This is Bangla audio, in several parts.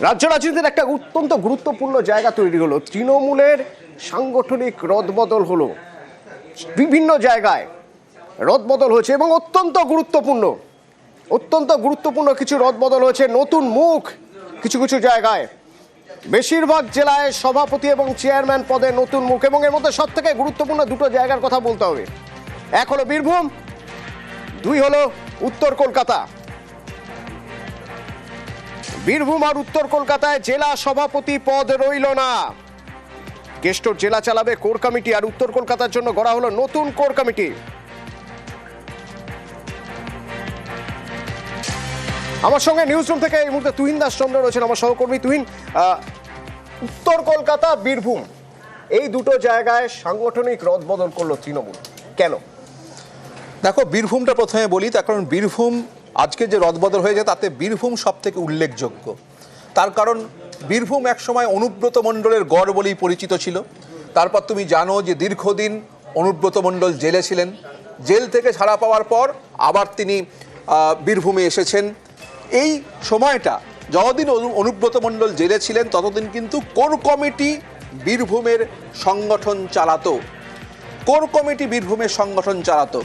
রাজ্য রাজনীতির একটা অত্যন্ত গুরুত্বপূর্ণ জায়গা তৈরি হলো। তৃণমূলের সাংগঠনিক রদবদল হলো। বিভিন্ন জায়গায় রদবদল হয়েছে এবং অত্যন্ত গুরুত্বপূর্ণ। অত্যন্ত গুরুত্বপূর্ণ কিছু রদবদল হয়েছে। নতুন মুখ কিছু কিছু জায়গায়। বেশিরভাগ জেলায় সভাপতি এবং চেয়ারম্যান পদে নতুন মুখ এবং এর মধ্যে সব থেকে গুরুত্বপূর্ণ দুটো জায়গার কথা বলতে হবে। এক হলো বীরভূম, দুই হলো উত্তর কলকাতা। বীরভূম আর উত্তর কলকাতায় জেলা সভাপতি পদ রইল না। কেষ্টর জেলা চালাবে কোর কমিটি আর উত্তর কলকাতার জন্য গড়া হলো নতুন কোর কমিটি। আমার সঙ্গে নিউজ রুম থেকে এই মুহূর্তে তুহিন দাস চন্দ্র রয়েছেন, আমার সহকর্মী। তুহিন উত্তর কলকাতা, বীরভূম, এই দুটো জায়গায় সাংগঠনিক রদবদল করল তৃণমূল। কেন? দেখো, বীরভূমটা প্রথমে বলি, তার কারণ বীরভূম আজকে যে রদবদল হয়েছে, তাতে বীরভূম সব থেকে উল্লেখযোগ্য। তার কারণ, বীরভূম একসময় অনুব্রত মণ্ডলের গড় বলেই পরিচিত ছিল। তারপর তুমি জানো যে দীর্ঘদিন অনুব্রত মণ্ডল জেলে ছিলেন। জেল থেকে ছাড়া পাওয়ার পর আবার তিনি বীরভূমে এসেছেন। এই সময়টা, যতদিন অনু- অনুব্রত মণ্ডল জেলে ছিলেন, ততদিন কিন্তু কোর কমিটি বীরভূমের সংগঠন চালাতো। কোর কমিটি বীরভূমের সংগঠন চালাতো।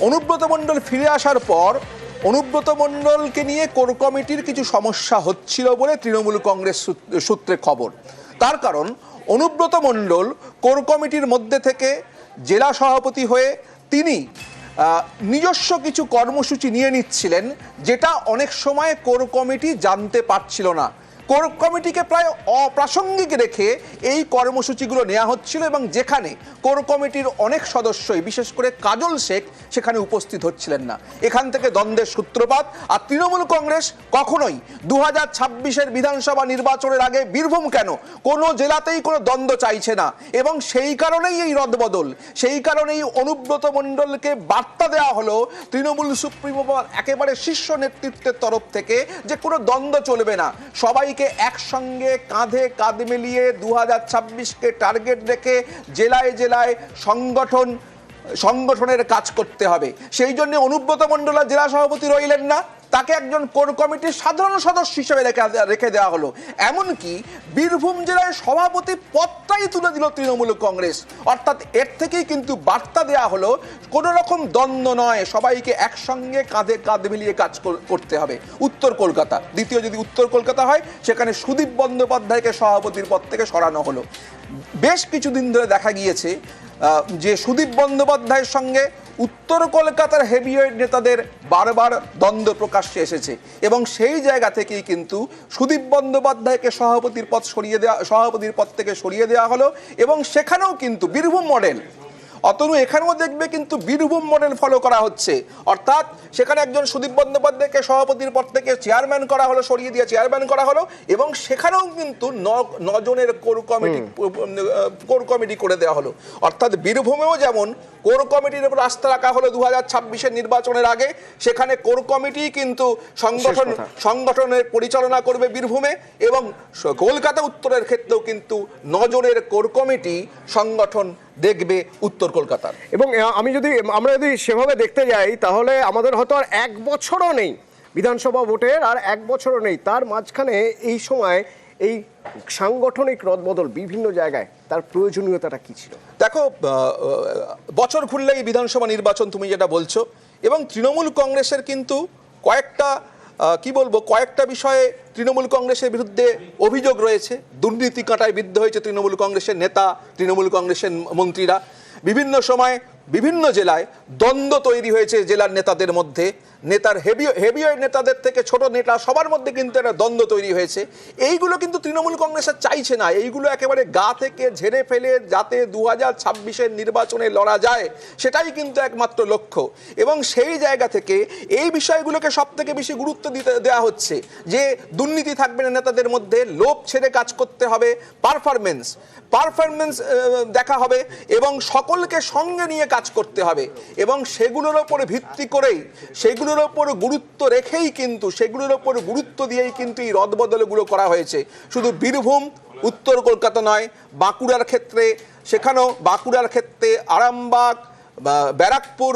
অনুব্রত মণ্ডল ফিরে আসার পর অনুব্রত মণ্ডলকে নিয়ে কোর কমিটির কিছু সমস্যা হচ্ছিল বলে তৃণমূল কংগ্রেস সূত্রে খবর। তার কারণ, অনুব্রত মণ্ডল কোর কমিটির মধ্যে থেকে জেলা সভাপতি হয়ে তিনি নিজস্ব কিছু কর্মসূচি নিয়ে নিচ্ছিলেন, যেটা অনেক সময় কোর কমিটি জানতে পারছিল না। কোর কমিটিকে প্রায় অপ্রাসঙ্গিক রেখে এই কর্মসূচিগুলো নেওয়া হচ্ছিল এবং যেখানে কোর কমিটির অনেক সদস্যই, বিশেষ করে কাজল শেখ, সেখানে উপস্থিত হচ্ছিলেন না। এখান থেকে দ্বন্দ্বের সূত্রপাত, আর তৃণমূল কংগ্রেস কখনোই দু হাজার ছাব্বিশের বিধানসভা নির্বাচনের আগে বীরভূম কেন? কোনো জেলাতেই কোনো দ্বন্দ্ব চাইছে না। এবং সেই কারণেই এই রদবদল, সেই কারণেই অনুব্রত মণ্ডলকে বার্তা দেওয়া হলো তৃণমূল সুপ্রিমো একেবারে শীর্ষ নেতৃত্বের তরফ থেকে যে কোনো দ্বন্দ্ব চলবে না। সবাইকে একসঙ্গে কাঁধে কাঁধ মিলিয়ে দু হাজার ছাব্বিশকে টার্গেট রেখে জেলায় জেলায় সংগঠন, সংগঠনের কাজ করতে হবে। সেই জন্য অনুব্রত মণ্ডলা জেলা সভাপতি রইলেন না। তাকে একজন কোর কমিটির সাধারণ সদস্য হিসেবে রেখে রেখে দেওয়া হলো। এমনকি বীরভূম জেলায় সভাপতি পদটাই তুলে দিল তৃণমূল কংগ্রেস। অর্থাৎ এর থেকেই কিন্তু বার্তা দেওয়া হলো, কোনো রকম দ্বন্দ্ব নয়, সবাইকে একসঙ্গে কাঁধে কাঁধ মিলিয়ে কাজ কর- করতে হবে। উত্তর কলকাতা। দ্বিতীয় যদি উত্তর কলকাতা হয়, সেখানে সুদীপ বন্দ্যোপাধ্যায়কে সভাপতির পদ থেকে সরানো হলো। বেশ কিছুদিন ধরে দেখা গিয়েছে যে সুদীপ বন্দ্যোপাধ্যায়ের সঙ্গে উত্তর কলকাতার হেভিওয়েট নেতাদের বারবার দ্বন্দ্ব প্রকাশ্যে এসেছে এবং সেই জায়গা থেকেই কিন্তু সুদীপ বন্দ্যোপাধ্যায়কে সভাপতির পদ সরিয়ে দেওয়া সভাপতির পদ থেকে সরিয়ে দেওয়া হলো এবং সেখানেও কিন্তু বীরভূম মডেল অতনু এখানেও দেখবে কিন্তু বীরভূম মডেল ফলো করা হচ্ছে। অর্থাৎ সেখানে একজন সুদীপ বন্দ্যোপাধ্যায়কে সভাপতির পদ থেকে চেয়ারম্যান করা হলো সরিয়ে দিয়ে চেয়ারম্যান করা হলো এবং সেখানেও কিন্তু নজনের কোর কমিটি কোর কমিটি করে দেওয়া হলো। অর্থাৎ বীরভূমেও যেমন কোর কমিটির উপর আস্থা রাখা হলো দু হাজার ছাব্বিশের নির্বাচনের আগে সেখানে কোর কমিটি কিন্তু সংগঠন সংগঠনের পরিচালনা করবে বীরভূমে এবং কলকাতা উত্তরের ক্ষেত্রেও কিন্তু নজরের কোর কমিটি সংগঠন দেখবে উত্তর কলকাতার। এবং আমি যদি আমরা যদি সেভাবে দেখতে যাই তাহলে আমাদের হয়তো আর এক বছরও নেই বিধানসভা ভোটের আর এক বছরও নেই। তার মাঝখানে এই সময় এই সাংগঠনিক রদবদল বিভিন্ন জায়গায় তার প্রয়োজনীয়তাটা কী ছিল? দেখো বছর খুললেই বিধানসভা নির্বাচন তুমি যেটা বলছো এবং তৃণমূল কংগ্রেসের কিন্তু কয়েকটা কি বলব, কয়েকটা বিষয়ে তৃণমূল কংগ্রেসের বিরুদ্ধে অভিযোগ রয়েছে। দুর্নীতি কাঁটায় বিদ্ধ হয়েছে তৃণমূল কংগ্রেসের নেতা, তৃণমূল কংগ্রেসের মন্ত্রীরা। বিভিন্ন সময় বিভিন্ন জেলায় দ্বন্দ্ব তৈরি হয়েছে জেলার নেতাদের মধ্যে। নেতার হেভি, হেভিওয়েট নেতাদের থেকে ছোট নেতা, সবার মধ্যে কিন্তু একটা দ্বন্দ্ব তৈরি হয়েছে। এইগুলো কিন্তু তৃণমূল কংগ্রেস আর চাইছে না। এইগুলো একেবারে গা থেকে ঝেড়ে ফেলে যাতে দু হাজার ছাব্বিশের নির্বাচনে লড়া যায়, সেটাই কিন্তু একমাত্র লক্ষ্য। এবং সেই জায়গা থেকে এই বিষয়গুলোকে সব থেকে বেশি গুরুত্ব দিতে দেওয়া হচ্ছে যে দুর্নীতি থাকবে না নেতাদের মধ্যে, লোভ ছেড়ে কাজ করতে হবে পারফরমেন্স পারফরমেন্স দেখা হবে এবং সকলকে সঙ্গে নিয়ে কাজ করতে হবে। এবং সেগুলোর ওপরে ভিত্তি করেই সেগুলোর ওপর গুরুত্ব রেখেই কিন্তু, সেগুলোর ওপর গুরুত্ব দিয়েই কিন্তু এই রদবদলগুলো করা হয়েছে। শুধু বীরভূম, উত্তর কলকাতা নয়, বাঁকুড়ার ক্ষেত্রে, সেখানেও বাঁকুড়ার ক্ষেত্রে আরামবাগ, বা ব্যারাকপুর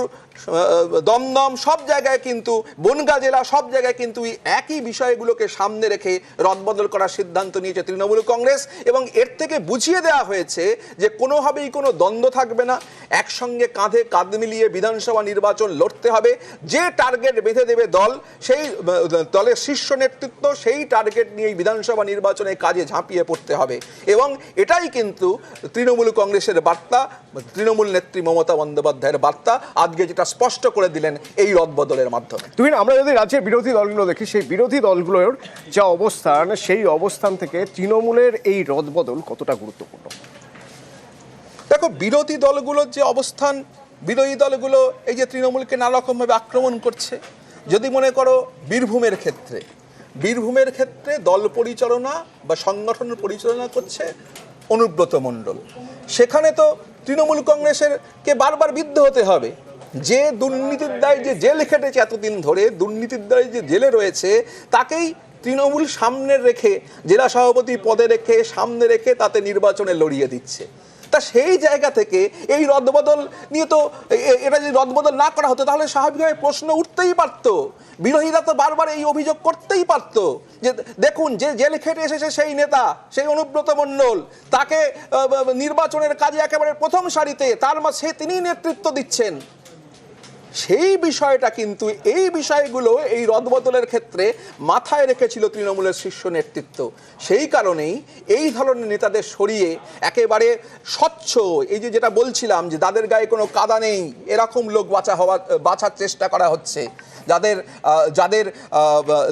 দমদম সব জায়গায় কিন্তু, বনগা জেলা সব জায়গায় কিন্তু একই বিষয়গুলোকে সামনে রেখে রদবদল করার সিদ্ধান্ত নিয়েছে তৃণমূল কংগ্রেস। এবং এর থেকে বুঝিয়ে দেওয়া হয়েছে যে কোনোভাবেই কোনো দ্বন্দ্ব থাকবে না। একসঙ্গে কাঁধে কাঁধ মিলিয়ে বিধানসভা নির্বাচন লড়তে হবে। যে টার্গেট বেঁধে দেবে দল, সেই দলের শীর্ষ নেতৃত্ব, সেই টার্গেট নিয়েই বিধানসভা নির্বাচনে কাজে ঝাঁপিয়ে পড়তে হবে। এবং এটাই কিন্তু তৃণমূল কংগ্রেসের বার্তা, তৃণমূল নেত্রী মমতা বন্দ্যোপাধ্যায়ের বার্তা। আজকে যেটা স্পষ্ট করে দিলেন এই রদবদলের মাধ্যমে। তুমি আমরা যদি রাজ্যের বিরোধী দলগুলো দেখি সেই বিরোধী দলগুলোর যা অবস্থান সেই অবস্থান থেকে তৃণমূলের এই রদবদল কতটা গুরুত্বপূর্ণ? দেখো বিরোধী দলগুলোর যে অবস্থান বিরোধী দলগুলো এই যে তৃণমূলকে নানা রকমভাবে আক্রমণ করছে যদি মনে করো বীরভূমের ক্ষেত্রে বীরভূমের ক্ষেত্রে দল পরিচালনা বা সংগঠন পরিচালনা করছে অনুব্রত মণ্ডল। সেখানে তো তৃণমূল কংগ্রেসের কে বারবার বিদ্ধ হতে হবে। যে দুর্নীতির দায় যে জেল খেটেছে এতদিন ধরে, দুর্নীতির দায় যে জেলে রয়েছে, তাকেই তৃণমূল সামনে রেখে, জেলা সভাপতি পদে রেখে সামনে রেখে তাতে নির্বাচনে লড়িয়ে দিচ্ছে। তা সেই জায়গা থেকে এই রদবদল নিয়ে তো এটা যদি রদবদল না করা হতো, তাহলে স্বাভাবিকভাবে প্রশ্ন উঠতেই পারত। বিরোধীরা তো বারবার এই অভিযোগ করতেই পারত যে, দেখুন, যে জেল খেটে এসেছে সেই নেতা, সেই অনুব্রত মণ্ডল, তাকে নির্বাচনের কাজে একেবারে প্রথম সারিতে, তার সে তিনিই নেতৃত্ব দিচ্ছেন। সেই বিষয়টা কিন্তু এই বিষয়গুলো এই রদবদলের ক্ষেত্রে মাথায় রেখেছিল তৃণমূলের শীর্ষ নেতৃত্ব। সেই কারণেই এই ধরনের নেতাদের সরিয়ে একেবারে স্বচ্ছ, এই যে যেটা বলছিলাম যে যাদের গায়ে কোনো কাদা নেই, এরকম লোক বাঁচা হওয়া বাঁচার চেষ্টা করা হচ্ছে। যাদের যাদের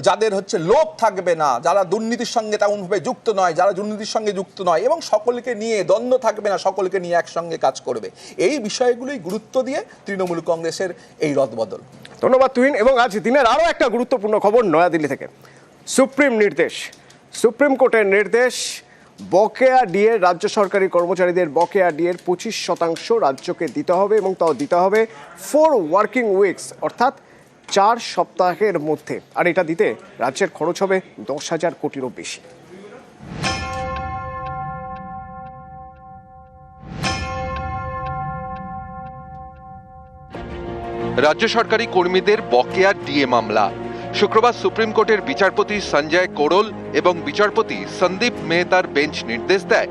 যাদের হচ্ছে লোভ থাকবে না, যারা দুর্নীতির সঙ্গে তেমনভাবে যুক্ত নয়, যারা দুর্নীতির সঙ্গে যুক্ত নয় এবং সকলকে নিয়ে দ্বন্দ্ব থাকবে না, সকলকে নিয়ে একসঙ্গে কাজ করবে। এই বিষয়গুলোই গুরুত্ব দিয়ে তৃণমূল কংগ্রেসের এই রদবদল। ধন্যবাদ, তুহিন। এবং আজ দিনের আরও একটা গুরুত্বপূর্ণ খবর নয়াদিল্লি থেকে। সুপ্রিম নির্দেশ। সুপ্রিম কোর্টের নির্দেশ, বকেয়া ডিএর রাজ্য সরকারি কর্মচারীদের বকেয়া ডিএর পঁচিশ শতাংশ রাজ্যকে দিতে হবে এবং তাও দিতে হবে ফোর ওয়ার্কিং উইকস অর্থাৎ চার সপ্তাহের মধ্যে। আর এটা দিতে রাজ্যের খরচ হবে দশ হাজার কোটিরও বেশি। রাজ্য সরকারি কর্মীদের বকেয়া ডিএ মামলা। শুক্রবার সুপ্রিম কোর্টের বিচারপতি সঞ্জয় কোরল এবং বিচারপতি সন্দীপ মেহতার বেঞ্চ নির্দেশ দেয়।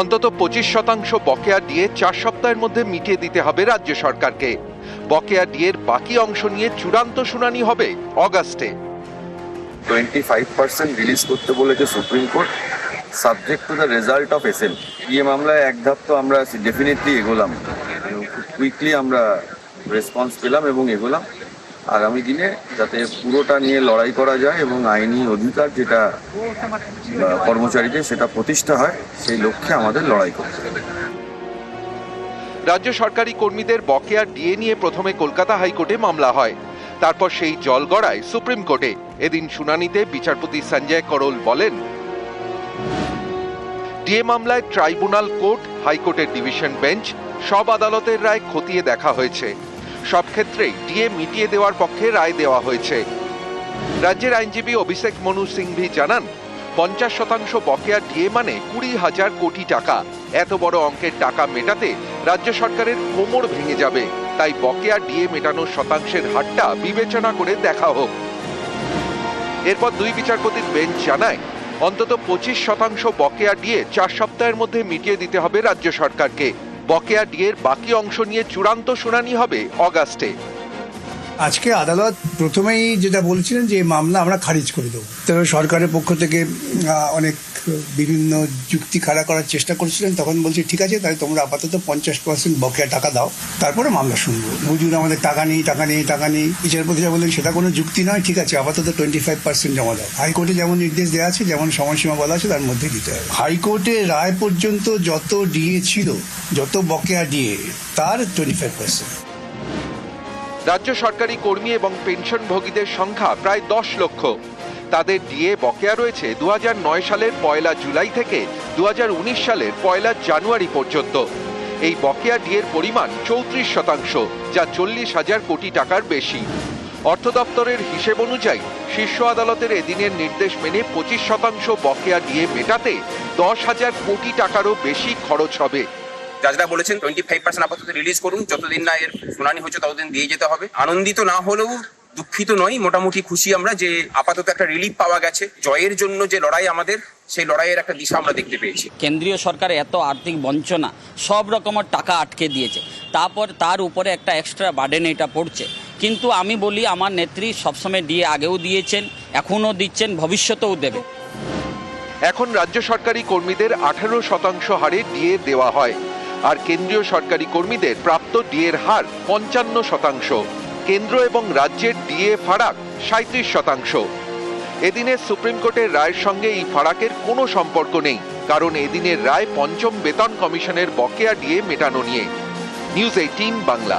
অন্তত পঁচিশ শতাংশ বকেয়া ডিএ চার সপ্তাহের মধ্যে মিটিয়ে দিতে হবে রাজ্য সরকারকে। বকেয়া ডিএর বাকি অংশ নিয়ে চূড়ান্ত শুনানি হবে অগাস্টে। টোয়েন্টি ফাইভ পার্সেন্ট রিলিজ করতে বলেছে supreme court. Subject to the result of SM ইয়ে মামলায় এক ধাপ তো আমরা ডেফিনেটলি এগোলাম। কুইকলি আমরা রেসপন্স পেলাম এবং এগোলাম। আগামী দিনে যাতে পুরোটা নিয়ে লড়াই করা যায় এবং আইনি অধিকার যেটা কর্মচারীদের সেটা প্রতিষ্ঠা হয়, সেই লক্ষ্যে আমাদের লড়াই করতে হবে। রাজ্য সরকারি কর্মীদের বকেয়া ডিএ নিয়ে প্রথমে কলকাতা হাইকোর্টে মামলা হয়। তারপর সেই জল গড়ায় সুপ্রিম কোর্টে। এদিন শুনানিতে বিচারপতি সঞ্জয় করল বলেন ডিএ মামলায় ট্রাইব্যুনাল কোর্ট, হাইকোর্টের ডিভিশন বেঞ্চ, সব আদালতের রায় খতিয়ে দেখা হয়েছে। সব ক্ষেত্রেই ডিএ মিটিয়ে দেওয়ার পক্ষে রায় দেওয়া হয়েছে। রাজ্যের আইনজীবী অভিষেক মনু সিংভি জানান, পঞ্চাশ শতাংশ বকেয়া ডিএ মানে কুড়ি হাজার কোটি টাকা। এত বড় অঙ্কের টাকা মেটাতে রাজ্য সরকারের কোমর ভেঙে যাবে। তাই বকেয়া ডিএ মেটানোর শতাংশের হারটা বিবেচনা করে দেখা হোক। এরপর দুই বিচারপতির বেঞ্চ জানায় অন্তত পঁচিশ শতাংশ বকেয়া ডিএ চার সপ্তাহের মধ্যে মিটিয়ে দিতে হবে রাজ্য সরকারকে। বকেয়া ডিএর বাকি অংশ নিয়ে চূড়ান্ত শুনানি হবে অগাস্টে। আজকে আদালত প্রথমেই যেটা বলেছিলেন যে মামলা আমরা খারিজ করে দেবো। তবে সরকারের পক্ষ থেকে অনেক বিভিন্ন যুক্তি খাড়া করার চেষ্টা করেছিলেন। তখন বলছি, ঠিক আছে তাই তোমরা আপাতত পঞ্চাশ পার্সেন্ট বকেয়া টাকা দাও, তারপরে মামলা শুনব। বুঝুন আমাদের, টাকা নেই টাকা নেই টাকা নেই। বিচারপতিরা বললেন, সেটা কোনো যুক্তি নয়, ঠিক আছে, আপাতত টোয়েন্টি ফাইভ পার্সেন্ট জমা দাও। হাইকোর্টে যেমন নির্দেশ দেওয়া আছে, যেমন সময়সীমা বলা আছে, তার মধ্যে দিতে হবে। হাইকোর্টে রায় পর্যন্ত যত ডিএ ছিল, যত বকেয়া ডিএ, তার টোয়েন্টি ফাইভ পার্সেন্ট। রাজ্য সরকারি কর্মী এবং পেনশনভোগীদের সংখ্যা প্রায় দশ লক্ষ। তাদের ডিএ বকেয়া রয়েছে দু হাজার নয় সালের পয়লা জুলাই থেকে দু হাজার উনিশ সালের পয়লা জানুয়ারি পর্যন্ত। এই বকেয়া ডিএর পরিমাণ চৌত্রিশ শতাংশ, যা চল্লিশ হাজার কোটি টাকার বেশি। অর্থ দপ্তরের হিসেব অনুযায়ী, শীর্ষ আদালতের এদিনের নির্দেশ মেনে পঁচিশ শতাংশ বকেয়া ডিএ মেটাতে দশ হাজার কোটি টাকারও বেশি খরচ হবে। জাজরা বলেছেন টোয়েন্টি ফাইভ পার্সেন্ট আপাতত রিলিজ করুন। যতদিন না এর শুনানি হচ্ছে ততদিন দিয়ে যেতে হবে। আনন্দিত না হলেও দুঃখিত নই মোটামুটি খুশি আমরা যে আপাতত একটা রিলিফ পাওয়া গেছে। জয়ের জন্য যে লড়াই আমাদের সেই লড়াইয়ের একটা দিশা আমরা দেখতে পেয়েছি। কেন্দ্রীয় সরকার এত আর্থিক বঞ্চনা সব রকমের টাকা আটকে দিয়েছে। তারপর তার উপরে একটা এক্সট্রা বার্ডেন এটা পড়ছে। কিন্তু আমি বলি আমার নেত্রী সবসময় দিয়ে আগেও দিয়েছেন এখনও দিচ্ছেন ভবিষ্যতেও দেবে। এখন রাজ্য সরকারি কর্মীদের আঠারো শতাংশ হারে ডিএ দেওয়া হয়। আর কেন্দ্রীয় সরকারি কর্মীদের প্রাপ্ত ডিএর হার পঞ্চান্ন শতাংশ। কেন্দ্র এবং রাজ্যের ডিএ ফারাক সাঁত্রিশ শতাংশ। এদিনের সুপ্রিম কোর্টের রায়ের সঙ্গে এই ফারাকের কোনো সম্পর্ক নেই, কারণ এদিনের রায় পঞ্চম বেতন কমিশনের বকেয়া ডিএ মেটানো নিয়ে। News eighteen Bangla.